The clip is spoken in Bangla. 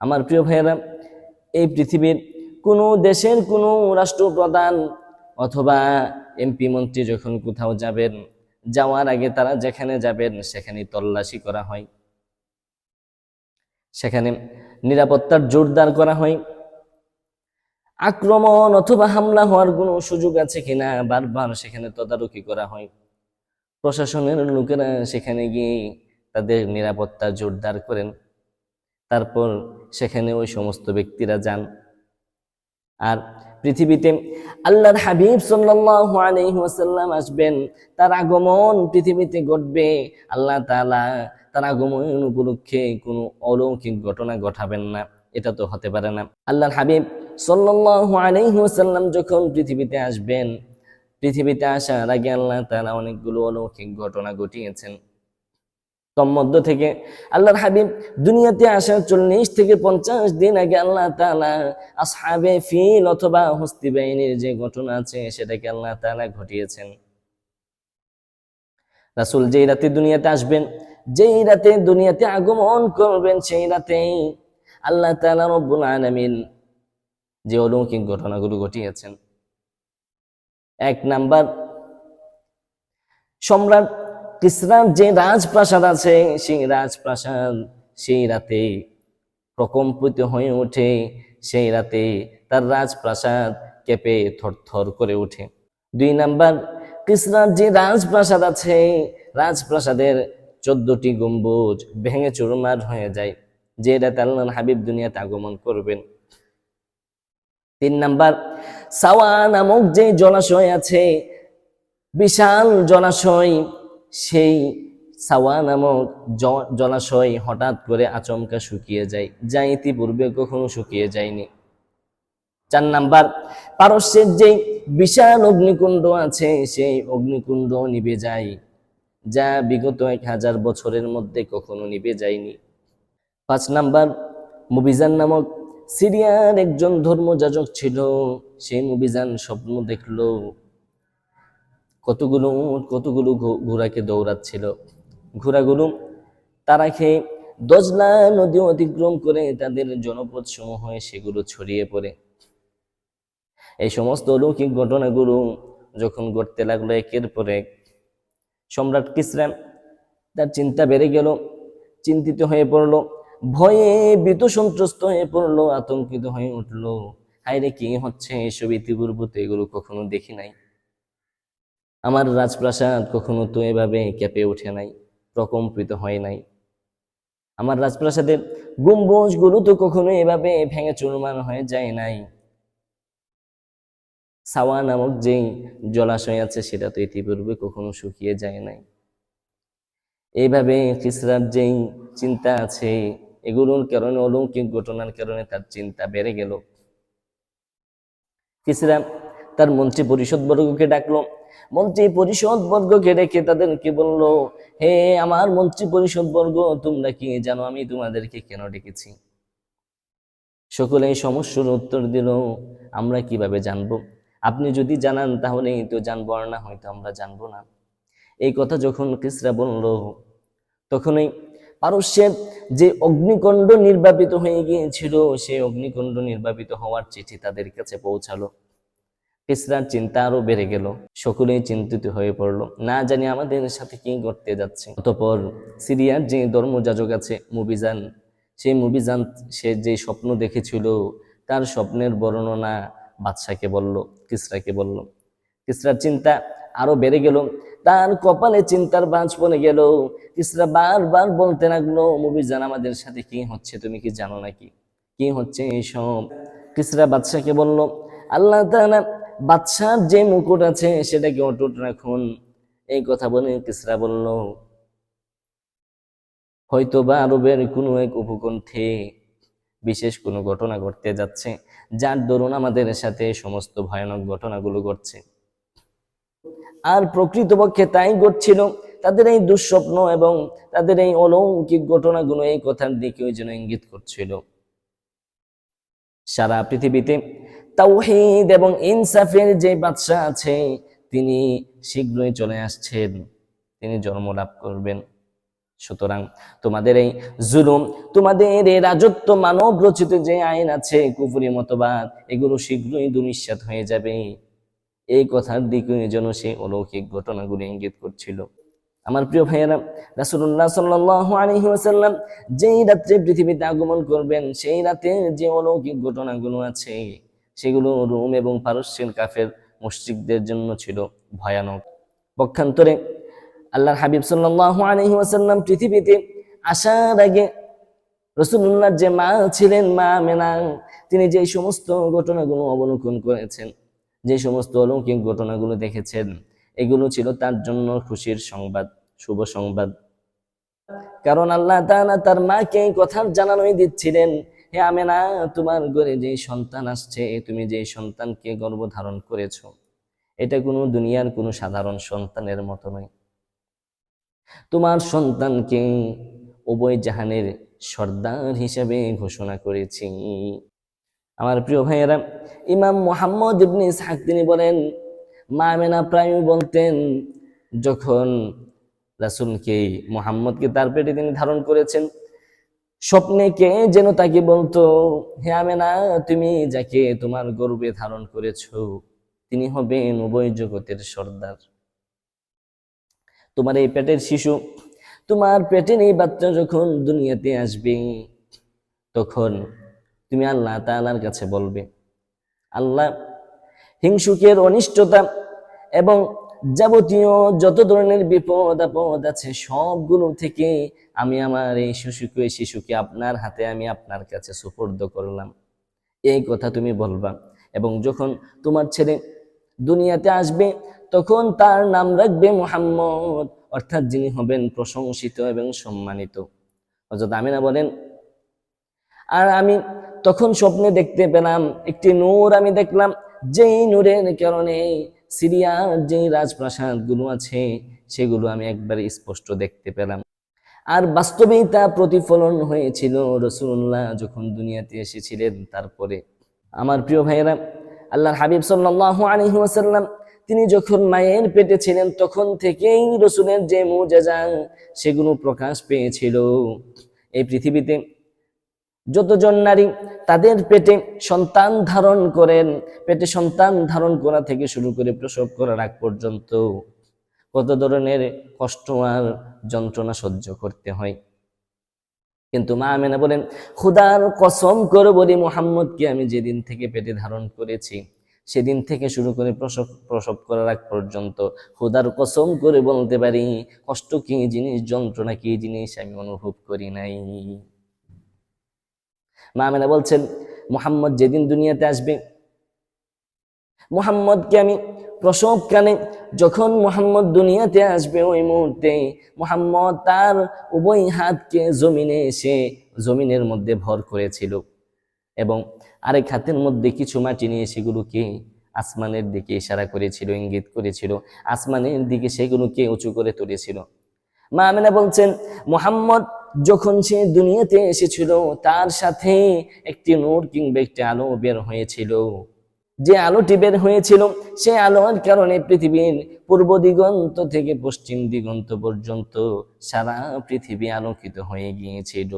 আমার প্রিয় ভাইয়েরা, এই পৃথিবীর কোনো দেশের কোনো রাষ্ট্রপ্রধান অথবা এমপি মন্ত্রী যখন কোথাও যাবেন, যাওয়ার আগে তারা যেখানে যাবেন সেখানে তল্লাশি করা হয়। সেখানে নিরাপত্তার জোরদার করা হয়। আক্রমণ অথবা হামলা হওয়ার কোনো সুযোগ আছে কিনা বারবার সেখানে তদারকি করা হয়। প্রশাসনের লোকেরা সেখানে গিয়ে তাদের নিরাপত্তা জোরদার করেন। তারপর সেখানে ওই সমস্ত ব্যক্তিরা যান। আর পৃথিবীতে আল্লাহর হাবিব ওয়াসাল্লাম আসবেন, তার আগমন পৃথিবীতে ঘটবে। আল্লাহ তাআলা তার আগমন উপলক্ষে কোনো অলৌকিক ঘটনা ঘটাবেন না, এটা তো হতে পারে না। আল্লাহর হাবিব ওয়াসাল্লাম যখন পৃথিবীতে আসবেন, পৃথিবীতে আসার আগে আল্লাহ তাআলা অনেকগুলো অলৌকিক ঘটনা ঘটিয়েছেন। তন্মধ্য থেকে। আল্লাহর হাবিব দুনিয়াতে আসার চল্লিশ থেকে পঞ্চাশ দিন আগে আল্লাহ তাআলা আসহাবে ফিল অথবা হস্তি বাহিনীর যে ঘটনা আছে, সেটাকে আল্লাহ তাআলা ঘটিয়েছেন। রাসূল যেই রাতে দুনিয়াতে আসবেন, যেই রাতে দুনিয়াতে আগমন করবেন, সেই রাতেই আল্লাহ তাআলা রব্বুল আলামিন যে অলৌকিক ঘটনাগুলো ঘটিয়েছেন। এক নাম্বার, সম্রাট কিসরার যে রাজপ্রাসাদ আছে, সেই রাজপ্রাসাদ সেই রাতে প্রকম্পিত হয়ে ওঠে, সেই রাতে তার রাজপ্রাসাদ কেঁপে থরথর করে ওঠে। দুই নাম্বার কৃষ্ণার যে রাজপ্রাসাদ আছে, রাজপ্রাসাদের চোদ্দটি গম্বুজ ভেঙে চুরমার হয়ে যায়, যে রাতে আল্লাহ হাবিব দুনিয়াতে আগমন করবেন। তিন নাম্বার, সাওয়া নামক যে জলাশয় আছে, বিশাল জলাশয় সেই সাওয়া নামক জলাশয় হঠাৎ করে আচমকা শুকিয়ে যায়, যা ইতিপূর্বে কখনো শুকিয়ে যায়নি। চার নাম্বার, পারস্যের যে বিশাল অগ্নিকুণ্ড আছে, সেই অগ্নিকুণ্ড নিবে যায়, যা বিগত এক হাজার বছরের মধ্যে কখনো নিভে যায়নি। পাঁচ নাম্বার, মুবিজান নামক সিরিয়ার একজন ধর্মযাজক ছিল সেই মুবিজান স্বপ্ন দেখল কতগুলো উট, কতগুলো ঘোড়াকে দৌড়াচ্ছিল। ঘোড়াগুলো তারা খেয়ে দজলা নদী অতিক্রম করে তাদের জনপদ সমূহ হয়ে সেগুলো ছড়িয়ে পড়ে। এই সমস্ত অলৌকিক ঘটনাগুলো যখন ঘটতে লাগল একের পর এক, সম্রাট কিসরা তার চিন্তা বেড়ে গেল, চিন্তিত হয়ে পড়ল, ভয়ে ভীত সন্ত্রস্ত হয়ে পড়ল, আতঙ্কিত হয়ে উঠল। হায়রে, কি হচ্ছে এসব ইতিপূর্ব তো এগুলো কখনো দেখি নাই? আমার রাজপ্রাসাদ কখনো তো এভাবে কেঁপে ওঠে নাই, প্রকম্পিত হয় নাই। আমার রাজপ্রাসাদের গম্বুজগুলো তো কখনো এভাবে ভেঙে চুরমার হয়ে যায় নাই। সাওয়া নামক যেই জলাশয় আছে, সেটা তো ইতিপূর্বে কখনো শুকিয়ে যায় নাই। এইভাবে কিসরার যেই চিন্তা আছে, এগুলোর কারণে, অলৌকিক ঘটনার কারণে তার চিন্তা বেড়ে গেল। কিসরা তার মন্ত্রী পরিষদ বর্গকে ডাকলো মন্ত্রী পরিষদ বর্গকে ডেকে তাদেরকে বলল, হে আমার মন্ত্রী পরিষদ বর্গ, তোমরা কি জানো আমি তোমাদেরকে কেন ডেকেছি? সকলে সমস্যার উত্তর দিল, আমরা কীভাবে জানব? আপনি যদি জানান তাহলে তো জানব, আর না হয়তো আমরা জানব না। এই কথা যখন কিসরা বলল, তখনই পারস্যের যে অগ্নিকুণ্ড নির্বাপিত হয়ে গিয়েছিল, সেই অগ্নিকুণ্ড নির্বাপিত হওয়ার চিঠি তাদের কাছে পৌঁছালো। কিসরার চিন্তা আরও বেড়ে গেল। সকলেই চিন্তিত হয়ে পড়ল। না জানি আমাদের সাথে কি ঘটতে যাচ্ছে। অতপর সিরিয়ার যে ধর্মযাজক আছে মুবিজান, সেই মুবিজান সে যে স্বপ্ন দেখেছিল, তার স্বপ্নের বর্ণনা বাদশাকে বলল, কিসরাকে বলল। কিসরার চিন্তা আরও বেড়ে গেল। তার কপালে চিন্তার বাজ পড়ে গেল। কিসরা বারবার বলতে লাগল, মুবিজান, আমাদের সাথে কি হচ্ছে, তুমি কি জানো নাকি? কি হচ্ছে এইসব কিসরা বাদশাকে বলল, আল্লাহ বাদশার যে মুকুট আছে সেটাকে অটুট রাখুন এই কথা বলে কিসরা বলল হয়তো বা আরবের কোনো এক উপকণ্ঠে বিশেষ কোনো ঘটনা ঘটতে যাচ্ছে, যার দরুন আমাদের সাথে সমস্ত ভয়ানক ঘটনাগুলো ঘটছে। আর প্রকৃতপক্ষে তাই ঘটছিল, তাদের এই দুঃস্বপ্ন এবং তাদের এই অলৌকিক ঘটনাগুলো এই কথার দিকে ওই যেন ইঙ্গিত করছিল। সারা পৃথিবীতে তাওহীদ এবং ইনসাফের যে বাদশা আছে, তিনি শীঘ্রই চলে আসছেন। তিনি জন্ম লাভ করবেন। সুতরাং তোমাদের এই জুলুম, তোমাদের এই রাজত্ব, মানব রচিত যে আইন আছে, কুফুরি, মতবাদ, এগুলো শীঘ্রই দুনিশ্বাত হয়ে যাবে। এই কথার দিকে যেন সে অলৌকিক ঘটনাগুলো ইঙ্গিত করছিল। আমার প্রিয় ভাইয়েরা, রাসূলুল্লাহ সাল্লাল্লাহু আলাইহি ওয়াসাল্লাম যেই রাত্রে পৃথিবীতে আগমন করবেন, সেই রাতে যে অলৌকিক ঘটনাগুলো আছে সেগুলো রোম এবং পারস্যের কাফের মসজিদদের জন্য ছিল ভয়ানক। পক্ষান্তরে আল্লাহর হাবিব সাল্লাল্লাহু আলাইহি ওয়াসাল্লাম পৃথিবীতে আসার আগে রসুল্লাহর যে মা ছিলেন, মা মেনা, তিনি যে সমস্ত ঘটনাগুলো অবলোকন করেছেন, যে সমস্ত অলৌকিক ঘটনাগুলো দেখেছেন, এগুলো ছিল তার জন্য খুশির সংবাদ, শুভ সংবাদ। কারণ আল্লাহ তাআলা তার মাকে কথার জানানোই দিচ্ছিলেন হে আমেনা, তোমার ঘরে যে সন্তান আসছে, তুমি যে সন্তানকে গর্ভধারণ করেছ, এটা কোনো দুনিয়ার কোনো সাধারণ সন্তানের মতো নয়। তোমার সন্তানকে উভয় জাহানের সর্দার হিসেবে ঘোষণা করেছি। আমার প্রিয় ভাইয়েরা, ইমাম মোহাম্মদ ইবনে ইসহাক, তিনি বলেন, মা আমেনা প্রায় বলতেন, যখন রাসুলকে, মোহাম্মদকে তার পেটে তিনি ধারণ করেছেন স্বপ্নে কে যেন তাকে বলতো, হে আমেনা, তুমি যাকে তোমার গর্বে ধারণ করেছ, তিনি হবেন উভয় জগতের সর্দার। তোমার এই পেটের শিশু, তোমার পেটের এই বাচ্চা যখন দুনিয়াতে আসবে, তখন তুমি আল্লাহ তাআলার কাছে বলবে, আল্লাহ, হিংসুকের অনিষ্টতা এবং যাবতীয় যত ধরনের বিপদ আপদ আছে, সবগুলো থেকে আমি আমার এই শিশুকে শিশুকে আপনার হাতে আমি আপনার কাছে সুপর্দ করলাম। এই কথা তুমি বলবা এবং যখন তোমার ছেলে দুনিয়াতে আসবে, তখন তার নাম রাখবে মোহাম্মদ, অর্থাৎ যিনি হবেন প্রশংসিত এবং সম্মানিত। হযরত আমিনা বলেন, আর আমি তখন স্বপ্নে দেখতে পেলাম, একটি নূর আমি দেখলাম, যেই নূরের কারণে সিরিয়ার যে রাজপ্রাসাদগুলো আছে, সেগুলো আমি একবার স্পষ্ট দেখতে পেলাম। আর বাস্তবেই তা প্রতিফলন হয়েছিল রসুল্লাহ যখন দুনিয়াতে এসেছিলেন তারপরে। আমার প্রিয় ভাইয়েরা, আল্লাহর হাবিব সাল্লাল্লাহু আলাইহি ওয়াসাল্লাম, তিনি যখন মায়ের পেটে ছিলেন, তখন থেকেই রসুলের যে মুজাজা সেগুলো প্রকাশ পেয়েছিল। এই পৃথিবীতে যতজন নারী তাদের পেটে সন্তান ধারণ করেন, পেটে সন্তান ধারণ করা থেকে শুরু করে প্রসব করার আগ পর্যন্ত কত ধরনের কষ্ট আর যন্ত্রণা সহ্য করতে হয়। কিন্তু মা আমেনা বলেন, খুদার কসম করে বলি মোহাম্মদকে আমি যেদিন থেকে পেটে ধারণ করেছি, সেদিন থেকে শুরু করে প্রসব প্রসব করার আগ পর্যন্ত খুদার কসম করে বলতে পারি, কষ্ট কি জিনিস, যন্ত্রণা কি জিনিস আমি অনুভব করি নাই। মা আমেনা বলছেন, মোহাম্মদ যেদিন দুনিয়াতে আসবে, মোহাম্মদকে আমি প্রসবকালে যখন মোহাম্মদ দুনিয়াতে আসবে, ওই মুহূর্তে মোহাম্মদ তার উভয় হাতকে জমিনে এসে জমিনের মধ্যে ভর করেছিল এবং আরেক হাতের মধ্যে কিছু মাটি নিয়ে সেগুলোকে আসমানের দিকে ইশারা করেছিল, ইঙ্গিত করেছিল, আসমানের দিকে সেগুলোকে উঁচু করে তুলেছিল। মা আমেনা বলছেন, মোহাম্মদ যখন সে দুনিয়াতে এসেছিল, তার সাথে একটি নূর কিংবা একটি আলো বের হয়েছিল। যে আলোটি বের হয়েছিল, সে আলোর কারণে পৃথিবীর পূর্ব দিগন্ত থেকে পশ্চিম দিগন্ত পর্যন্ত সারা পৃথিবী আলোকিত হয়ে গিয়েছিল।